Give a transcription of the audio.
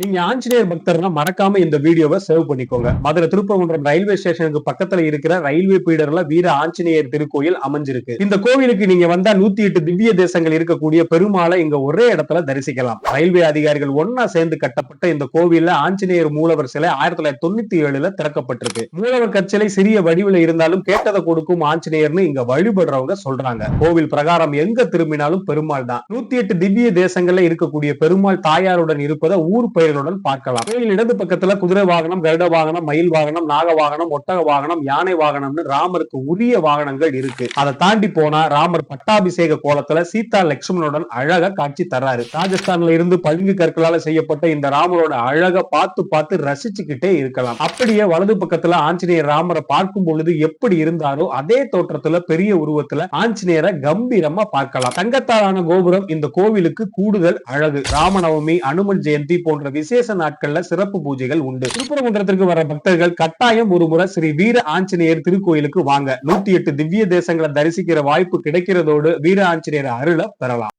நீங்க ஆஞ்சநேயர் பக்தர்னா மறக்காம இந்த வீடியோவை சேவ் பண்ணிக்கோங்க. மதுரை திருப்பரங்குன்றம் ரயில்வே ஸ்டேஷனுக்கு பக்கத்துல இருக்கிற ரயில்வே பீடர்ல வீர ஆஞ்சநேயர் திருக்கோயில் அமைஞ்சிருக்கு. இந்த கோவிலுக்கு நீங்க வந்தா நூத்தி எட்டு திவ்ய தேசங்கள் இருக்கக்கூடிய பெருமாளை இங்க ஒரே இடத்துல தரிசிக்கலாம். ரயில்வே அதிகாரிகள் ஒன்னா சேர்ந்து கட்டப்பட்ட இந்த கோவில்ல ஆஞ்சநேயர் மூலவர் சிலை ஆயிரத்தி தொள்ளாயிரத்தி தொண்ணூத்தி ஏழுல திறக்கப்பட்டிருக்கு. மூலவர் கற்சிலை சிறிய வடிவில் இருந்தாலும் கேட்டதை கொடுக்கும் ஆஞ்சநேயர்னு இங்க வழிபடுறவங்க சொல்றாங்க. கோவில் பிரகாரம் எங்க திரும்பினாலும் பெருமாள் தான். நூத்தி எட்டு திவ்ய தேசங்கள்ல இருக்கக்கூடிய பெருமாள் தாயாருடன் இருப்பதை ஊர் பெயர்களுடன் பார்க்கலாம். கோயில் இடது பக்கத்துல குதிரை வாகனம் கருட வாகனம் மயில் வாகனம் நாக வாகனம் ஒட்டக வாகனம் யானை வாகனம்னு ராமருக்கு உரிய வாகனங்கள் இருக்கு. அதை தாண்டி போனா ராமர் பட்டாபிஷேக கோலத்துல சீதா லட்சுமணனுடன் அழக காட்சி தர்றாரு. ராஜஸ்தான்ல இருந்து பழுங்கு கற்களால செய்யப்பட்ட இந்த ராமரோட அழக பார்த்து பார்த்து ரசிச்சுக்கிட்டே இருக்கலாம். அப்படியே வலது பக்கத்துல ஆஞ்சநேயர் ராமரை பார்க்கும் பொழுது எப்படி இருந்தாரோ அதே தோற்றத்துல பெரிய உருவத்துல ஆஞ்சநேயரை கம்பீரமா பார்க்கலாம். தங்கத்தாலான கோபுரம் இந்த கோவிலுக்கு கூடுதல் அழகு. ராமநவமி அனுமன் ஜெயந்தி போன்ற விசேஷ நாட்கள்ல சிறப்பு பூஜைகள் உண்டு. திருப்பரங்குன்றத்திற்கு வர பக்தர்கள் கட்டாயம் ஒரு முறை ஸ்ரீ வீர ஆஞ்சநேயர் திருக்கோயிலுக்கு வாங்க. நூத்தி எட்டு திவ்ய தேசங்களை தரிசிக்கிற வாய்ப்பு கிடைக்கிறதோடு வீர ஆஞ்சநேயர் அருளை பெறலாம்.